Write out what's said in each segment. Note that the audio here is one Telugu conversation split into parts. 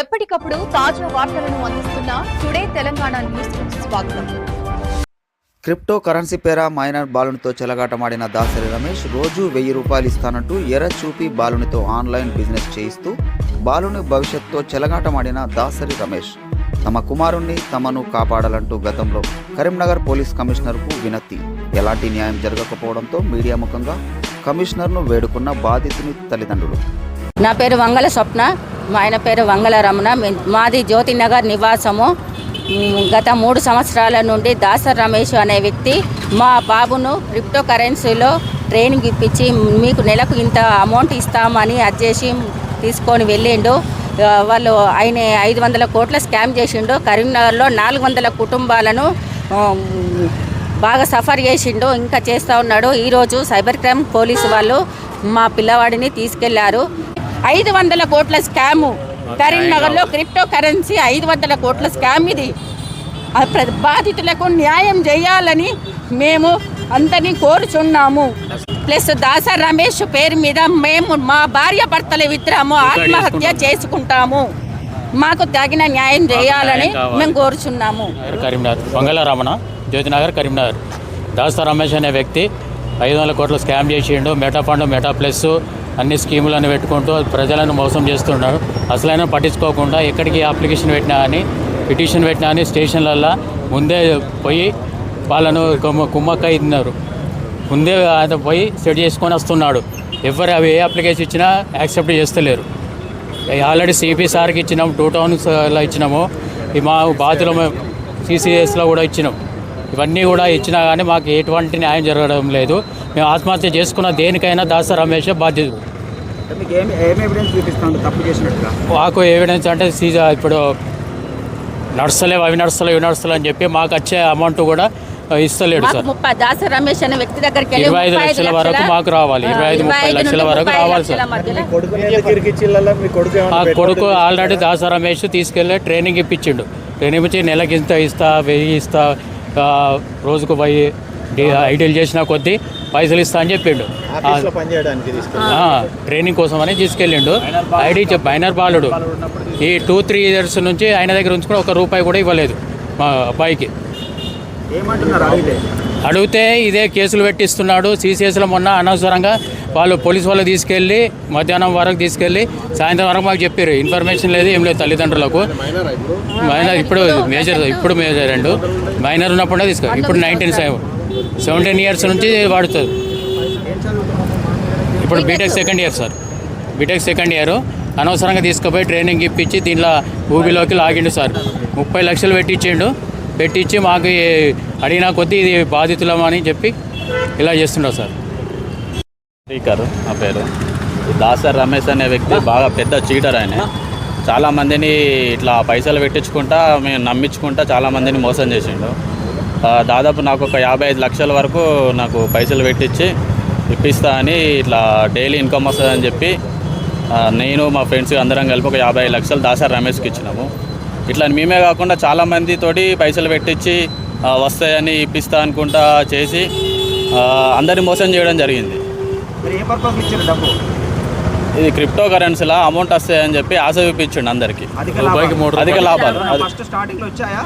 ఎప్పటికప్పుడు తాజా వార్తలను అందిస్తున్న టుడే తెలంగాణ న్యూస్ స్వాగతం. క్రిప్టో కరెన్సీ పేర మైనర్ బాలునితో చెలగాటమాడిన దాసరి రమేష్ రోజు వెయ్యి రూపాయలు ఇస్తానంటూ ఎర్ర చూపి బాలునితో ఆన్లైన్ బిజినెస్ చేయిస్తూ బాలుని భవిష్యత్తుతో చెలగాటమాడిన దాసరి రమేష్. తమ కుమారుణ్ణి తమను కాపాడాలంటూ గతంలో కరీంనగర్ పోలీస్ కమిషనర్కు వినతి. ఎలాంటి న్యాయం జరగకపోవడంతో మీడియా ముఖంగా కమిషనర్ను వేడుకున్న బాధితుని తల్లిదండ్రులు. నా పేరు వంగల స్వప్న. మా ఆయన పేరు వంగల రమణ. మాది జ్యోతినగర్ నివాసము. గత మూడు సంవత్సరాల నుండి దాసర్ రమేష్ అనే వ్యక్తి మా బాబును క్రిప్టో కరెన్సీలో ట్రైనింగ్ ఇప్పించి మీకు నెలకు ఇంత అమౌంట్ ఇస్తామని అది చేసి తీసుకొని వెళ్ళిండు. వాళ్ళు ఆయన ఐదు వందల కోట్ల స్కామ్ చేసిండు. కరీంనగర్లో నాలుగు వందల కుటుంబాలను బాగా సఫర్ చేసిండు. ఇంకా చేస్తూ ఉన్నాడు. ఈరోజు సైబర్ క్రైమ్ పోలీసు వాళ్ళు మా పిల్లవాడిని తీసుకెళ్ళారు. ఐదు వందల కోట్ల స్కాము. కరీంనగర్లో క్రిప్టో కరెన్సీ ఐదు వందల కోట్ల స్కామ్ ఇది. బాధితులకు న్యాయం చేయాలని మేము అందరినీ కోరుచున్నాము. ప్లస్ దాస రమేష్ పేరు మీద మేము మా భార్య భర్తల ఇద్దరము ఆత్మహత్య చేసుకుంటాము. మాకు తగిన న్యాయం చేయాలని మేము కోరుచున్నాము. నగర్ కరీంనగర్ వంగల రమణ జ్యోతినగర్ కరీంనగర్. దాస్తా రమేష్ అనే వ్యక్తి ఐదు వందల కోట్ల స్కామ్ చేసిండు. మెటా ఫండ్ మెటా ప్లస్ అన్ని స్కీములను పెట్టుకుంటూ ప్రజలను మోసం చేస్తున్నాడు అసలైన పట్టించుకోకుండా ఎక్కడికి అప్లికేషన్ పెట్టినా అని పిటిషన్ పెట్టినా అని స్టేషన్లల్లో ముందే పోయి వాళ్ళను కుమ్మ తిన్నారు. ముందే ఆయన పోయి సెట్ చేసుకొని వస్తున్నాడు. ఎవరు అవి ఏ అప్లికేషన్ ఇచ్చినా యాక్సెప్ట్ చేస్తలేరు. ఆల్రెడీ సిపి సార్కి ఇచ్చినాం టూ టౌన్స్లో ఇచ్చినాము. మా బాధలో సిసిఎస్లో కూడా ఇచ్చినాం. ఇవన్నీ కూడా ఇచ్చినా కానీ మాకు ఎటువంటి న్యాయం జరగడం లేదు. మేము ఆత్మహత్య చేసుకున్న దేనికైనా దాస రమేష్ బాధ్యత మీకు ఎవిడెన్స్ చూపిస్తాను తప్పు చేసినట్టుగా? మాకు ఎవిడెన్స్ అంటే సీజా ఇప్పుడు నడుస్తలేవు అవి నడుస్తలేవు ఇవి నడుస్తలేవు అని చెప్పి మాకు వచ్చే అమౌంట్ కూడా ఇస్తలేడు సార్. ముప్పై దాస రమేష్ అనే వ్యక్తి దగ్గరికి ఇరవై ఐదు లక్షల వరకు మాకు రావాలి. ఇరవై ఐదు ముప్పై లక్షల వరకు రావాలి సార్. ఆ కొడుకు ఆల్రెడీ దాస రమేష్ తీసుకెళ్ళి ట్రైనింగ్ ఇప్పించిండు. ట్రైనింగ్ ఇచ్చి నెలకి ఇంత ఇస్తా వెయ్యి ఇస్తా రోజుకు డి- ఐడియల్ చేసిన కొద్దీ పైసలు ఇస్తా అని చెప్పిండు. ట్రైనింగ్ కోసం అని తీసుకెళ్ళిండు. ఐడి మైనర్ బాలుడు. ఈ టూ త్రీ ఇయర్స్ నుంచి ఆయన దగ్గర ఉంచుకుని ఒక రూపాయి కూడా ఇవ్వలేదు మా అబ్బాయికి. ఏమంటున్నారు అడిగితే ఇదే కేసులు పెట్టిస్తున్నాడు. సీసీఎస్లో మొన్న అనవసరంగా వాళ్ళు పోలీసు వాళ్ళు తీసుకెళ్ళి మధ్యాహ్నం వరకు తీసుకెళ్ళి సాయంత్రం వరకు మాకు చెప్పారు. ఇన్ఫర్మేషన్ లేదు ఏం లేదు తల్లిదండ్రులకు. మైనర్ ఇప్పుడు మేజర్ ఇప్పుడు మేజర్ రెండు. మైనర్ ఉన్నప్పుడే తీసుకో. ఇప్పుడు నైన్టీన్ సెవెన్ సెవెంటీన్ ఇయర్స్ నుంచి వాడుతుంది ఇప్పుడు BTech second year sir. BTech second year. అనవసరంగా తీసుకుపోయి ట్రైనింగ్ ఇప్పించి దీంట్లో ఊబిలోకి లాగిండు సార్. ముప్పై లక్షలు పెట్టించిండు. పెట్టించి మాకు అడిగిన కొద్దీ ఇది బాధితులమని చెప్పి ఇలా చేస్తుండవు సార్. స్పీకర్ నా పేరు. దాసర్ రమేష్ అనే వ్యక్తి బాగా పెద్ద చీటర్ ఆయన. చాలామందిని ఇట్లా పైసలు పెట్టించుకుంటా మేము నమ్మించుకుంటా చాలా మందిని మోసం చేసిండు. దాదాపు నాకు ఒక యాభై ఐదు లక్షల వరకు నాకు పైసలు పెట్టించి ఇప్పిస్తా అని ఇట్లా డైలీ ఇన్కమ్ వస్తుందని చెప్పి నేను మా ఫ్రెండ్స్ అందరం కలిపి ఒక యాభై లక్షలు దాసర్ రమేష్కి ఇచ్చినాము. ఇట్లా మేమే కాకుండా చాలా మందితోటి పైసలు పెట్టించి వస్తాయని ఇప్పిస్తా అనుకుంటా చేసి అందరిని మోసం చేయడం జరిగింది. మీరు ఏ పర్పస్ ఇచ్చారు డబ్బు? ఇది క్రిప్టో కరెన్సీలా అమౌంట్ వస్తాయని చెప్పి ఆశ చూపించండి అందరికి. అధిక లాభాలు. అది ఫస్ట్ స్టార్టింగ్లో వచ్చాయా?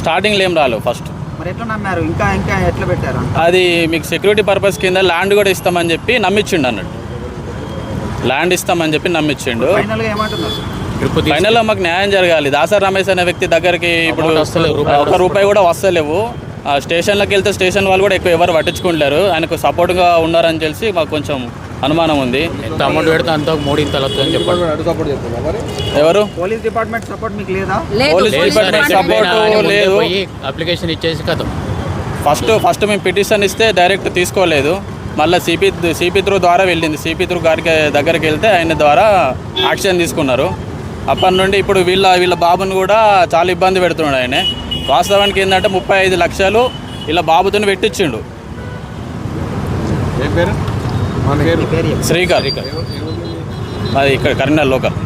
స్టార్టింగ్ ఏం రాలేదు ఫస్ట్ మరి ఎట్లా నమ్మారు? ఇంకా ఇంకా ఎట్లా పెట్టారు అది మీకు సెక్యూరిటీ పర్పస్ కింద ల్యాండ్ కూడా ఇస్తామని చెప్పి నమ్మించిండు అన్నట్టు. ల్యాండ్ ఇస్తామని చెప్పి నమ్మించిండు ట్రిప్ ఫైనల్లో మాకు న్యాయం జరగాలి. దాసర్ రమేష్ అనే వ్యక్తి దగ్గరికి ఇప్పుడు ఒక రూపాయి కూడా వస్తలేవు. ఆ స్టేషన్లోకి వెళ్తే స్టేషన్ వాళ్ళు కూడా ఎక్కువ ఎవరు పట్టించుకుంటారు ఆయనకు సపోర్ట్గా ఉన్నారని తెలిసి మాకు కొంచెం అనుమానం ఉంది. ఎంత అమౌంట్ పెడితే అంత వస్తుందని చెప్పండి. ఎవరు పోలీస్ డిపార్ట్మెంట్ సపోర్ట్ మీకు లేదా? లేదు. పోలీస్ డిపార్ట్మెంట్ ముందే లేదు. అప్లికేషన్ ఇచ్చేసి కథం. ఫస్ట్ ఫస్ట్ మేము పిటిషన్ ఇస్తే డైరెక్ట్ తీసుకోలేదు. మళ్ళీ సిపి సిపి త్రూ ద్వారా వెళ్ళింది. సిపి త్రూ గారికి దగ్గరికి వెళ్తే ఆయన ద్వారా యాక్షన్ తీసుకున్నారు. అప్పటి నుండి ఇప్పుడు వీళ్ళ వీళ్ళ బాబుని కూడా చాలా ఇబ్బంది పెడుతున్నాడు ఆయన. వాస్తవానికి ఏంటంటే ముప్పై ఐదు లక్షలు ఇలా బాబుతోని పెట్టించిండు. శ్రీకర్. అది ఇక్కడ కరీంనగర్ లోకల్.